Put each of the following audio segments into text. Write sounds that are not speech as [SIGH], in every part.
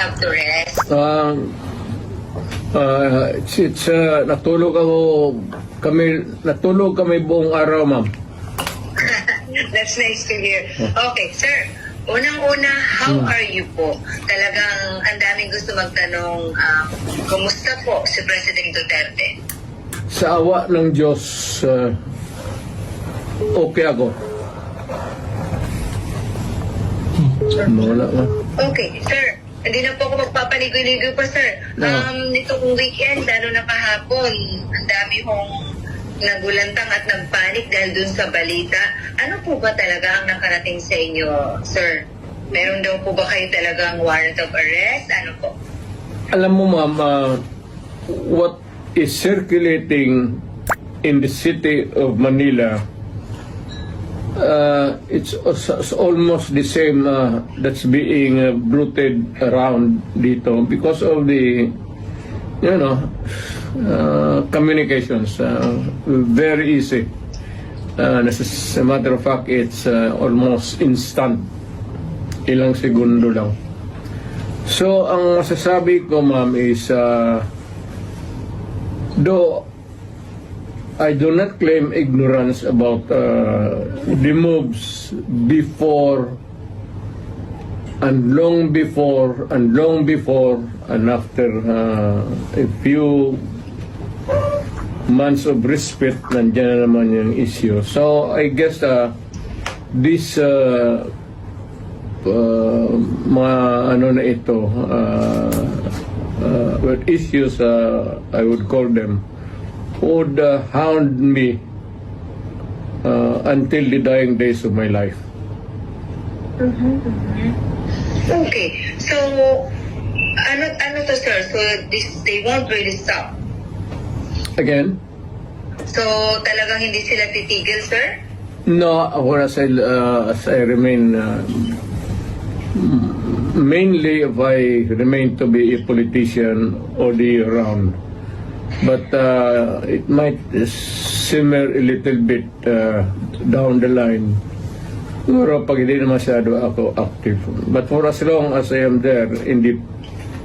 have to rest. Um, uh, it's, it's, uh, natulog ako kami, natulog kami buong araw, ma'am. [LAUGHS] That's nice to hear. Okay, sir. Unang-una, how are you po? Talagang ang daming gusto magtanong, um, kumusta po si President Duterte? Sa awa ng Diyos, uh, okay ako. Wala nga. Okay, sir. Hindi na po ako magpapaligoy-ligoy pa, sir. No. Um, nitong weekend, lalo na kahapon, ang dami hong nagulantang at nagpanik dahil dun sa balita. Ano po ba talaga ang nakarating sa inyo, sir? Meron daw po ba kayo talagang warrant of arrest? Ano po? Alam mo, ma'am, uh, what is circulating in the city of Manila, uh, it's, it's almost the same uh, that's being uh, bruited around dito because of the, you know, uh, communications. Uh, very easy. Uh, as a matter of fact, it's uh, almost instant. Ilang segundo lang. So, ang masasabi ko, ma'am, is uh, though I do not claim ignorance about uh, the moves before and long before and long before and after uh, a few months of respite nandiyan na naman yung issue. So I guess uh, this uh, uh, mga ano na ito uh, uh, issues uh, I would call them would uh, hound me uh, until the dying days of my life. Okay. So, ano ano to, sir? So, this, they won't really stop. Again, So, talagang hindi sila titigil, sir? no, ako as I, uh, as I remain uh, mainly if I remain to be a politician all the year round. But uh, it might simmer a little bit uh, down the line. Siguro pag hindi na masyado ako active. But for as long as I am there in the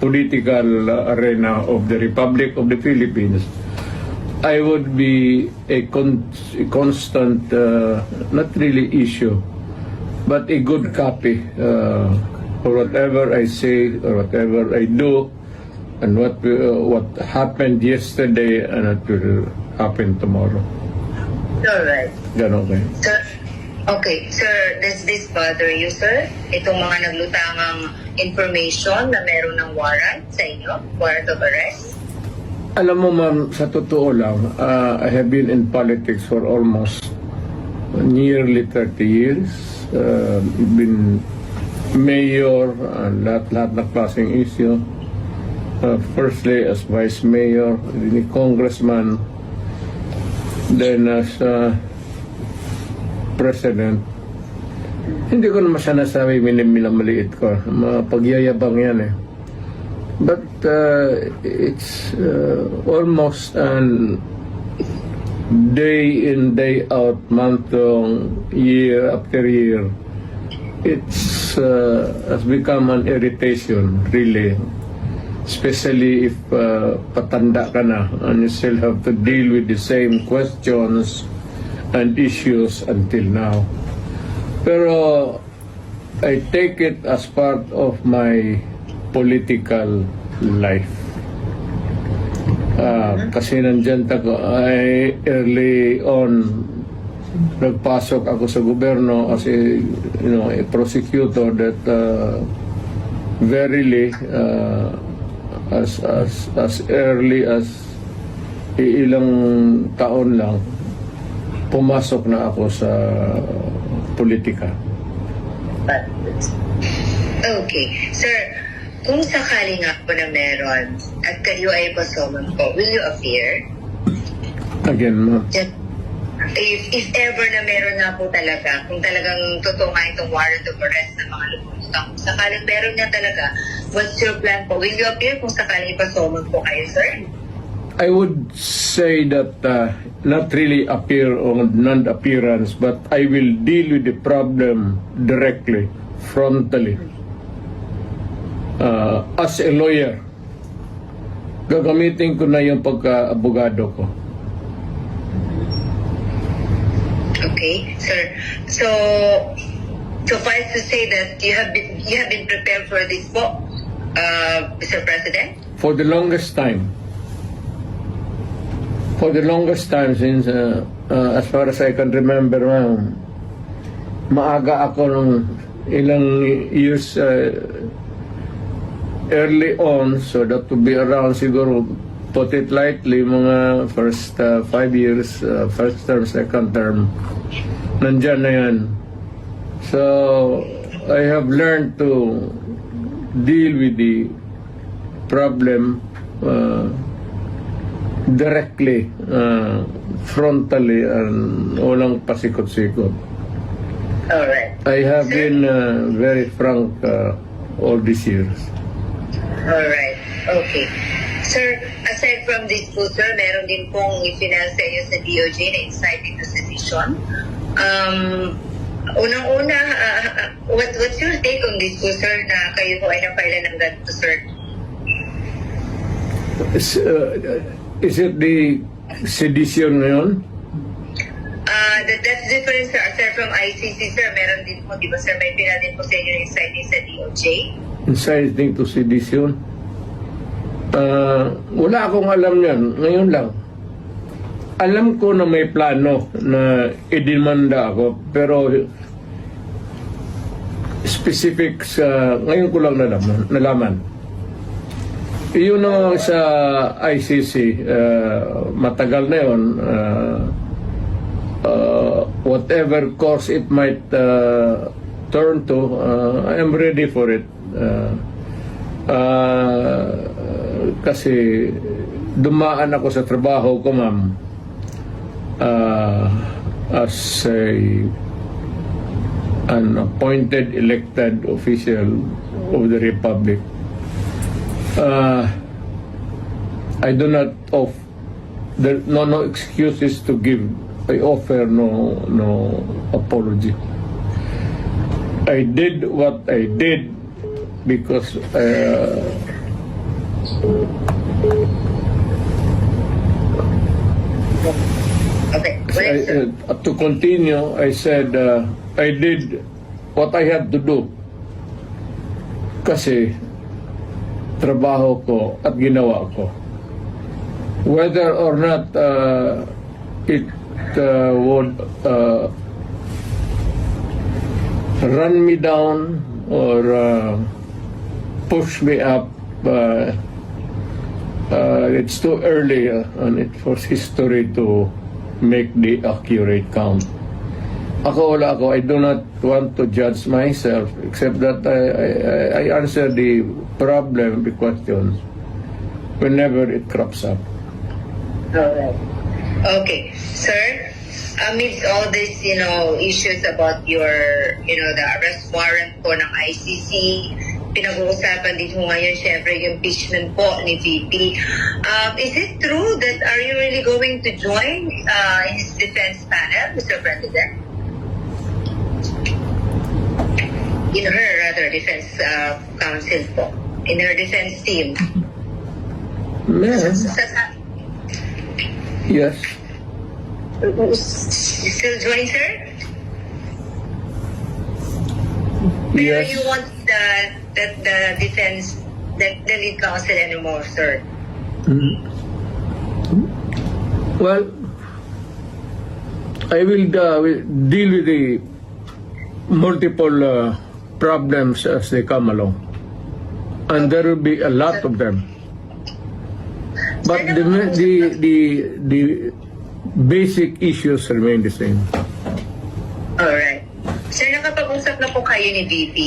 political arena of the Republic of the Philippines, I would be a, con- a constant, uh, not really issue, but a good copy uh, for whatever I say or whatever I do, and what uh, what happened yesterday and what will happen tomorrow. Alright. Ganon kayo. Sir, okay, sir, does this bother you, sir? Itong mga naglutangang information na meron ng warrant sa inyo? Warrant of arrest? Alam mo ma'am, sa totoo lang, uh, I have been in politics for almost nearly 30 years. Uh, been mayor, and lahat-lahat na klaseng issue. Uh, firstly as vice mayor, then congressman, then as uh, president. Hindi ko naman siya nasabi minamaliit ko. Mga pagyayabang yan eh. But uh, it's uh, almost an day in, day out, month long, year after year. It's uh, has become an irritation, really. Especially if uh, patanda ka na and you still have to deal with the same questions and issues until now. Pero I take it as part of my political life. Ah, kasi nandyan tako, ay early on nagpasok ako sa gobyerno as a, you know, a prosecutor that uh, verily uh, as, as, as early as ilang taon lang pumasok na ako sa politika. Okay. Sir, kung sakali nga po na meron at kayo ay pasoman po, will you appear? Again, ma'am. If, if ever na meron nga po talaga, kung talagang totoo nga itong warrant of arrest ng mga lumulutang, kung sakaling meron nga talaga, what's your plan po? Will you appear kung sakaling ipasoman po kayo, sir? I would say that uh, not really appear on non-appearance, but I will deal with the problem directly, frontally. uh, as a lawyer, gagamitin ko na yung pagka-abogado ko. Okay, sir. So, suffice to say that you have been you have been prepared for this po, uh, Mr. President. For the longest time, for the longest time since, uh, uh, as far as I can remember, ma'am, maaga ako nung ilang years uh, early on, so that to be around siguro, put it lightly, mga first uh, five years, uh, first term, second term, nandyan na yan. So, I have learned to deal with the problem uh, directly, uh, frontally, and walang pasikot-sikot. All right. I have been uh, very frank uh, all these years. All right. Okay. Sir, aside from this po, sir, meron din pong ifinal sa inyo sa DOJ na inciting to sedition. Um, unang-una, ah, ah, what, what's your take on this po, sir, na kayo po ay napailan ng ganito, sir? Is, uh, is it the sedition ngayon? Ah, that, that's different, sir. Aside from ICC, sir, meron din po, di ba, sir, may pinal din po sa inyo na inciting sa DOJ? Inciting to sedition? Uh, wala akong alam yan. Ngayon lang. Alam ko na may plano na idemanda ako, pero specifics, uh, ngayon ko lang nalaman. nalaman. Yun ang sa ICC, uh, matagal na yun. Uh, uh, whatever course it might uh, turn to, uh, I am ready for it. Uh, uh, kasi dumaan ako sa trabaho ko, ma'am, uh, as a, an appointed elected official of the Republic. Uh, I do not off there no no excuses to give. I offer no no apology. I did what I did because uh, I, uh, to continue, I said uh, I did what I had to do kasi trabaho ko at ginawa ko. Whether or not uh, it uh, would uh, run me down or uh, push me up, uh, uh, it's too early uh, on it for history to make the accurate count. Ako wala ako, I do not want to judge myself except that I, I, I answer the problem, the questions whenever it crops up. Alright. Okay, sir. Amidst all these, you know, issues about your, you know, the arrest warrant po ng ICC, pinag-uusapan din po ngayon, syempre, yung impeachment po ni VP. Um, is it true that are you really going to join uh, his defense panel, Mr. President? In her, rather, defense uh, counsel po. In her defense team. Sa, Yes. You still join, sir? Yes. you want the, the, the defense, the, the lead counsel anymore, sir? Well, I will, uh, will deal with the multiple uh, problems as they come along. And there will be a lot of them. But the, the, the, the basic issues remain the same. Alright. Sir, nakapag-usap na po kayo ni VP?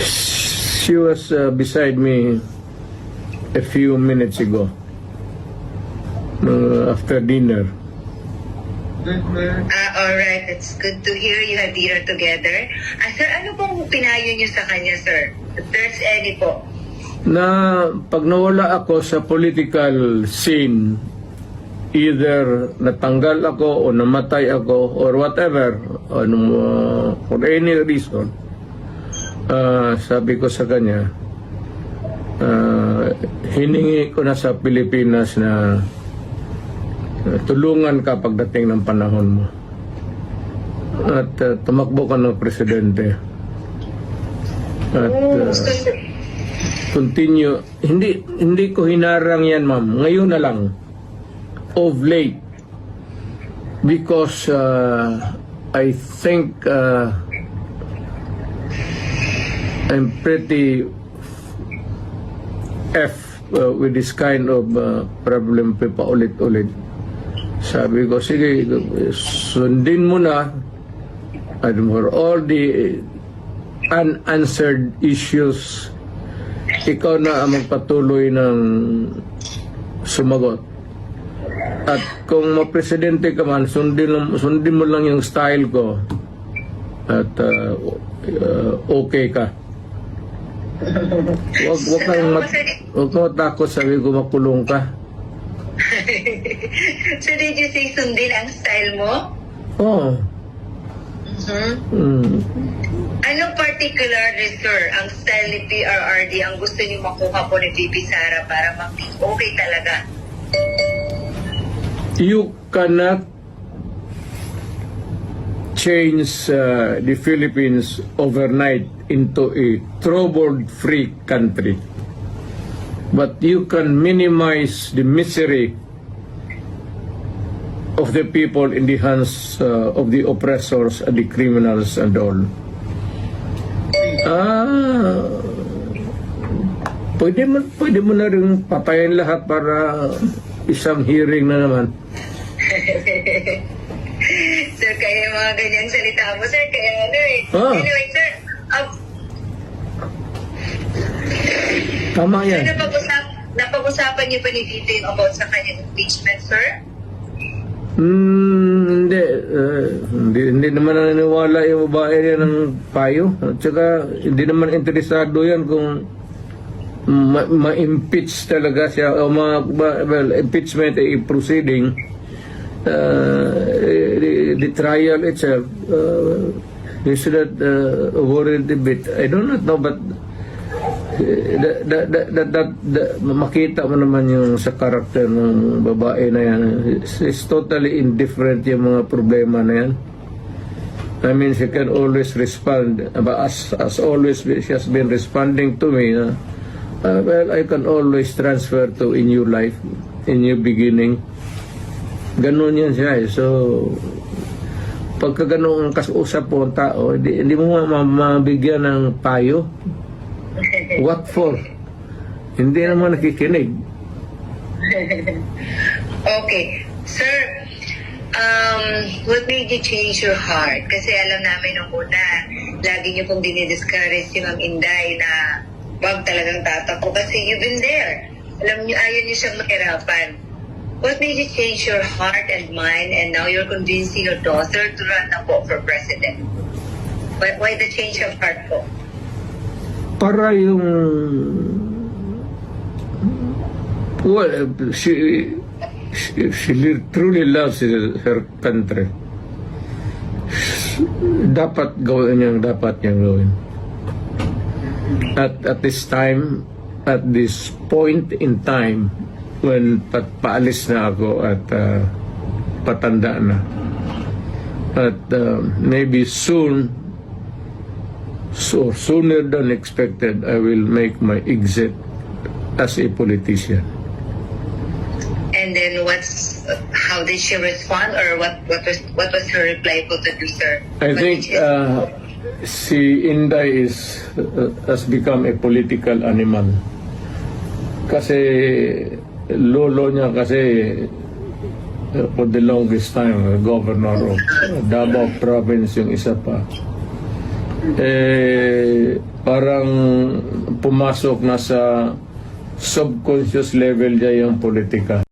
She was uh, beside me a few minutes ago uh, after dinner. Ah, alright. It's good to hear you have dinner together. Ah, sir, ano pong pinayo niyo sa kanya, sir? If there's any po. na pag nawala ako sa political scene, either natanggal ako o namatay ako or whatever, ano, uh, for any reason, uh, sabi ko sa kanya, hiningi ko na sa Pilipinas na uh, tulungan ka pagdating ng panahon mo. At uh, tumakbo ka ng presidente. At uh, continue. Hindi hindi ko hinarang yan, ma'am. Ngayon na lang. Of late. Because uh, I think uh, I'm pretty F uh, with this kind of uh, problem pa paulit-ulit. Sabi ko, sige, sundin mo na and for all the unanswered issues ikaw na ang magpatuloy ng sumagot. At kung mapresidente ka man, sundin, sundin mo lang yung style ko. At uh, uh, okay ka. Wag, wag kang mat, wag kang matakot sabi ko makulong ka. [LAUGHS] so did you say sundin ang style mo? Oo. Mhm. Mm. Anong particular, sir, ang style ni PRRD ang gusto niyo makuha po ni Bibi Sara para mag okay talaga? you cannot change uh, the Philippines overnight into a trouble-free country. But you can minimize the misery of the people in the hands uh, of the oppressors and the criminals and all. Ah, pwede mo, pwede mo na rin patayin lahat para isang hearing na naman. [LAUGHS] sir, kaya yung mga ganyang salita mo, sir, kaya ano eh. Ah. Anyway, sir, um, Tama sir, yan. napag-usap, napag-usapan niyo pa ni Tito yung about sa kanyang impeachment, sir? Hmm, hindi, eh, hindi. Hindi naman naniniwala yung babae niya ng payo. At saka, hindi naman interesado yan kung ma- ma-impeach talaga siya o ma- ma- well, impeachment ay proceeding. Uh, the, the trial itself, uh, you should not uh, worried a bit. I do not know, but that, that, that, that, that, that- makita mo naman yung sa karakter ng babae na yan. It's totally indifferent yung mga problema na yan. I mean, she can always respond. But as, as always, she has been responding to me. uh, well, I can always transfer to a new life, a new beginning. Ganon yan siya eh. So, pagka ganun ang kausap po ang tao, hindi, hindi mo ma- ma- mabigyan ng payo. What for? Hindi naman nakikinig. [LAUGHS] Okay. Sir, um, what made you change your heart? Kasi alam namin nung una, lagi niyo pong dinidiscourage si Ma'am Inday na wag talagang tatakbo kasi you've been there. Alam niyo, ayaw niyo siyang mahirapan. What made you change your heart and mind and now you're convincing your daughter to run na po for president? Why, why the change of heart po? Para yung... Well, she, she, she truly loves her country. Dapat gawin niyang dapat niyang gawin. At at this time, at this point in time, when pat paalis na ako at uh, patanda na, at uh, maybe soon, so sooner than expected, I will make my exit as a politician. And then what's how did she respond or what what was what was her reply to you, sir? I What think she- uh, si Inday is uh, has become a political animal. Kasi lolo niya kasi uh, for the longest time governor of Davao province yung isa pa. Eh parang pumasok na sa subconscious level niya yung politika.